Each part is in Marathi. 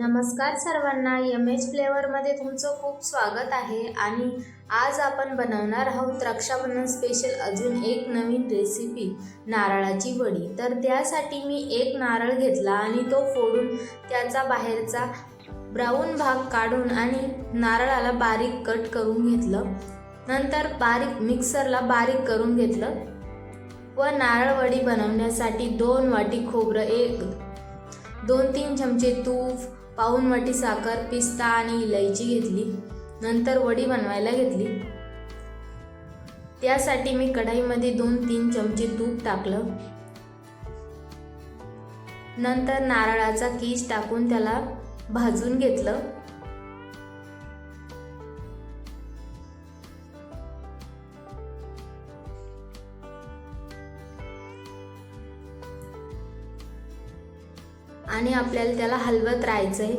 नमस्कार सर्वांना यम एच फ्लेवरमध्ये तुमचं खूप स्वागत आहे आणि आज आपण बनवणार आहोत रक्षाबंधन स्पेशल अजून एक नवीन रेसिपी नारळाची वडी. तर त्यासाठी मी एक नारळ घेतला आणि तो फोडून त्याचा बाहेरचा ब्राऊन भाग काढून आणि नारळाला बारीक कट करून घेतलं. नंतर बारीक मिक्सरला बारीक करून घेतलं व नारळ वडी बनवण्यासाठी दोन वाटी खोबरं एक दोन तीन चमचे तूप पाऊन वाटी साखर पिस्ता आणि इलायची घेतली. नंतर वडी बनवायला घेतली. त्यासाठी मी कढाईमध्ये दोन तीन चमचे तूप टाकलं. नंतर नारळाचा कीस टाकून त्याला भाजून घेतलं. आणि आपल्याला त्याला हलवत राहायचं आहे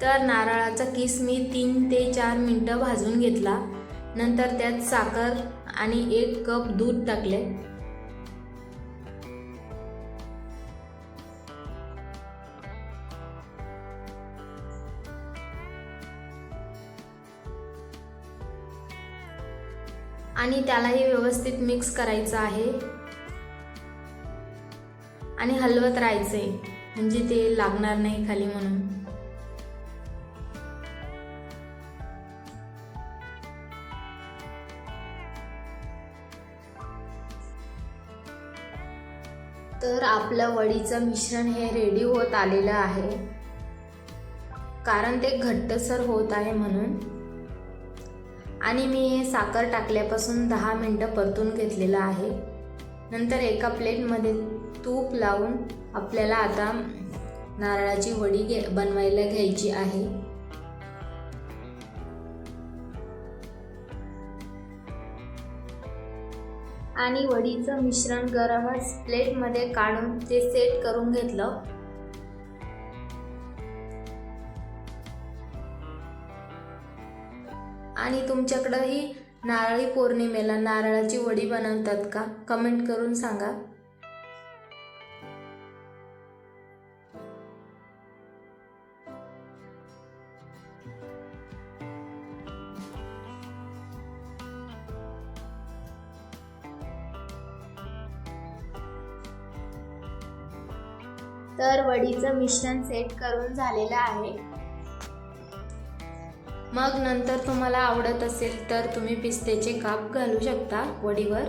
तर नारळाचा किस मी तीन ते चार मिनटं भाजून घेतला. नंतर त्यात साखर आणि एक कप दूध टाकले. आणि त्यालाही व्यवस्थित मिक्स करायचं आहे. आणि हलवत राहायचंय म्हणजे ते लागणार नाही खाली म्हणून. तर आपलं वडीचं मिश्रण हे रेडी होत आलेलं आहे. कारण ते घट्टसर होत आहे म्हणून. आणि मी हे साखर टाकल्यापासून दहा मिनटं परतून घेतलेलं आहे. नंतर एका प्लेटमध्ये तूप लावून आपल्याला आता नारळाची वडी घे बनवायला घ्यायची आहे. आणि वडीचं मिश्रण गरमच प्लेटमध्ये काढून ते सेट करून घेतलं. आणि तुमच्याकडंही नारळी पौर्णिमेला नारळाची वडी बनवतात का? कमेंट करून सांगा. तर वडीचं मिश्रण सेट करून झालेलं आहे. मग नंतर तुम्हाला आवडत असेल तर तुम्ही पिस्त्याचे काप घालू शकता वडीवर.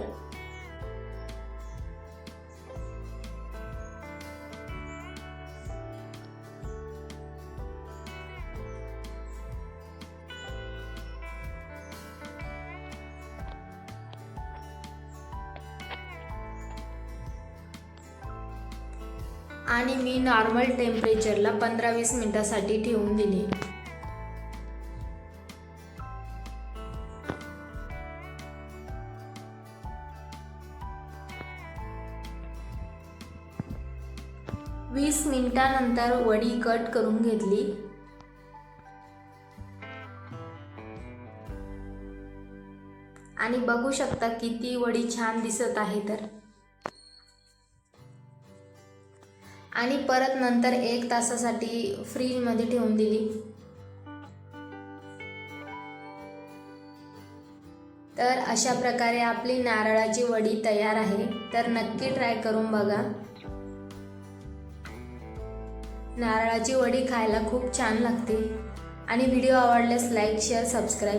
आणि मी नॉर्मल टेम्परेचरला पंधरा वीस मिनटासाठी ठेवून दिली. वीस मिनिटानंतर वडी कट करून घेतली. आणि बघू शकता किती वडी छान दिसत आहे तर. आणि परत नंतर एक तासासाठी फ्रीजमध्ये ठेवून दिली. तर अशा प्रकारे आपली नारळाची वडी तयार आहे. तर नक्की ट्राय करून बघा. नारळाची वडी खायला खूप छान लागते. आणि व्हिडिओ आवडल्यास लाईक शेअर सबस्क्राईब